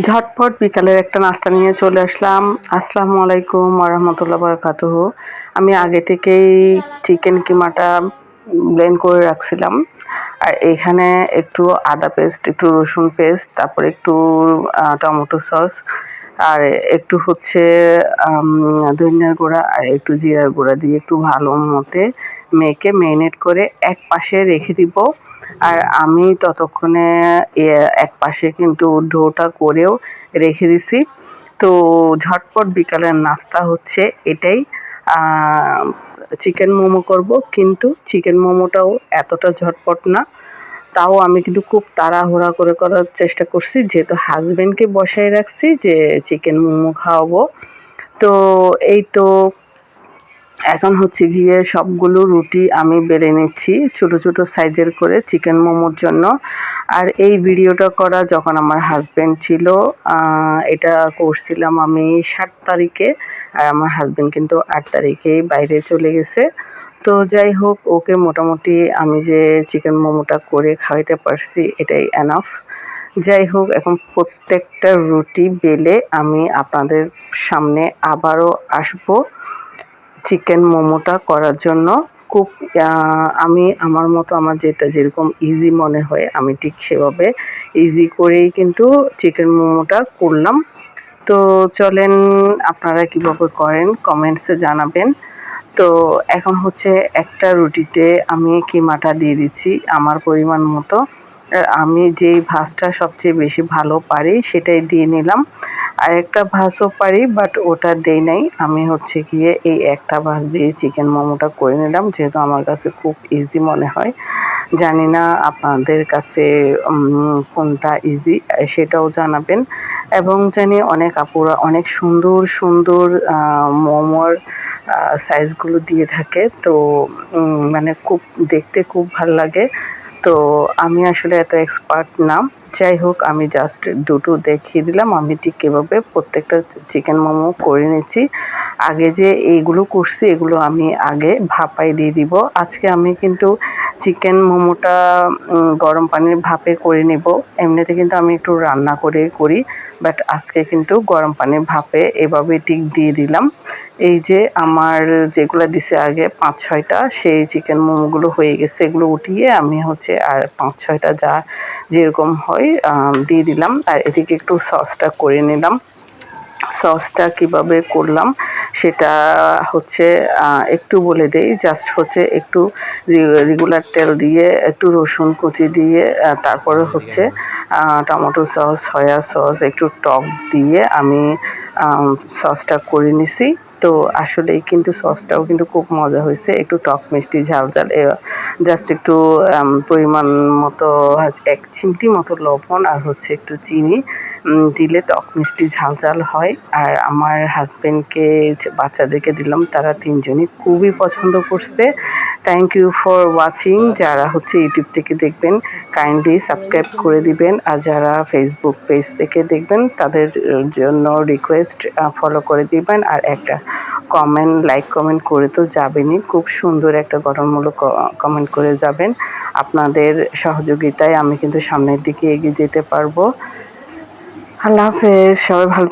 ঝটপট বিকালের একটা নাস্তা নিয়ে চলে আসলাম। আসসালামু আলাইকুম ওরহমতুল্লাহ বরকাতুহ। আমি আগে থেকেই চিকেন কিমাটা ব্লেন্ড করে রাখছিলাম। আর এখানে একটু আদা পেস্ট, একটু রসুন পেস্ট, তারপর একটু টমেটো সস, আর একটু হচ্ছে ধনিয়ার গুঁড়া আর একটু জিরার গুঁড়া দিয়ে একটু ভালো মতে মেখে মেরিনেট করে এক পাশে রেখে দিব। আর আমি ততক্ষণে এক পাশে কিন্তু ডোটা করেও রেখে দিছি। তো ঝটপট বিকালের নাস্তা হচ্ছে এটাই। চিকেন মোমো করব, কিন্তু চিকেন মোমোটাও এতটা ঝটপট না। তাও আমি কিন্তু খুব তাড়াহুড়া করে করার চেষ্টা করছি, যেহেতু হাজব্যান্ডকে বসাই রাখছি যে, চিকেন মোমো খাওয়াবো। তো এই তো এখন হচ্ছে গিয়ে সবগুলো রুটি আমি বেড়ে নিচ্ছি, ছোট ছোট সাইজের করে চিকেন মোমোর জন্য। আর এই ভিডিওটা করা যখন আমার হাজব্যান্ড ছিল এটা করছিলাম আমি সাত তারিখে, আর আমার হাজব্যান্ড কিন্তু আট তারিখেই বাইরে চলে গেছে। তো যাই হোক, ওকে মোটামুটি আমি যে চিকেন মোমোটা করে খাওয়াইতে পারছি, এটাই এনাফ যাই হোক, এখন প্রত্যেকটা রুটি বেলে আমি আপনাদের সামনে আবারও আসব। চিকেন মোমোটা করার জন্য খুব আমি আমার মতো আমার যেটা যেরকম ইজি মনে হয়, আমি ঠিক সেভাবে ইজি করেই কিন্তু চিকেন মোমোটা করলাম। তো চলেন আপনারা কীভাবে করেন কমেন্টসে জানাবেন। তো এখন হচ্ছে একটা রুটিতে আমি কিমাটা দিয়ে দিচ্ছি আমার পরিমাণ মতো। আমি যেই ভাজটা সবচেয়ে বেশি ভালো পারি সেটাই দিয়ে নিলাম। আর একটা ভাজও পারি বাট ওটা দেই নাই। আমি হচ্ছে গিয়ে এই একটা ভাজ দিয়ে চিকেন মোমোটা করে নিলাম, যেহেতু আমার কাছে খুব ইজি মনে হয়। জানি না আপনাদের কাছে কোনটা ইজি সেটাও জানাবেন। এবং জানি অনেক আপুরা অনেক সুন্দর সুন্দর মোমোর সাইজগুলো দিয়ে থাকে। তো মানে খুব দেখতে খুব ভালো লাগে। তো, আমি আসলে এত এক্সপার্ট না। যাই হোক, আমি জাস্ট দুটো দেখিয়ে দিলাম। আমি ঠিক কীভাবে প্রত্যেকটা চিকেন মোমো করে নিচ্ছি। আগে যে এইগুলো করছি, এগুলো আমি আগে ভাপাই দিয়ে দিব। আজকে আমি কিন্তু চিকেন মোমোটা গরম পানির ভাপে করে নেব। এমনিতে কিন্তু আমি একটু রান্না করে করি। বাট আজকে কিন্তু গরম পানি ভাপে এভাবে টিক দিয়ে দিলাম। এই যে আমার যেগুলো দিছে আগে পাঁচ ছয়টা, সেই চিকেন মোমোগুলো হয়ে গেছে। এগুলো উঠিয়ে আমি হচ্ছে আর পাঁচ ছয়টা যা যেরকম হয় দিয়ে দিলাম। আর এদিকে একটু সসটা করে নিলাম। সসটা কীভাবে করলাম সেটা হচ্ছে একটু বলে দেই। জাস্ট হচ্ছে একটু রেগুলার তেল দিয়ে, একটু রসুন কুচি দিয়ে তারপরে হচ্ছে টমেটো সস, সয়া সস, একটু টক দিয়ে আমি সসটা করে নিছি। তো আসলে কিন্তু সসটাও কিন্তু খুব মজা হয়েছে। একটু টক মিষ্টি, ঝাল ঝাল জাস্ট একটু পরিমাণ মতো এক চিমটি মতো লবণ আর হচ্ছে একটু চিনি দিলে টক মিষ্টি, ঝাল ঝাল হয়। আর আমার হাজব্যান্ডকে বাচ্চাদেরকে দিলাম, তারা তিনজনই খুবই পছন্দ করছে। থ্যাংক ইউ ফর ওয়াচিং যারা হচ্ছে ইউটিউব থেকে দেখবেন কাইন্ডলি সাবস্ক্রাইব করে দিবেন। আর যারা ফেসবুক পেজ থেকে দেখবেন তাদের জন্য রিকোয়েস্ট ফলো করে দিবেন। আর একটা কমেন্ট লাইক কমেন্ট করে তো যাবেনই। খুব সুন্দর একটা গঠনমূলক কমেন্ট করে যাবেন। আপনাদের সহযোগিতায় আমি কিন্তু সামনের দিকে এগিয়ে যেতে পারব। আল্লাহ হাফেজ সবাই ভালো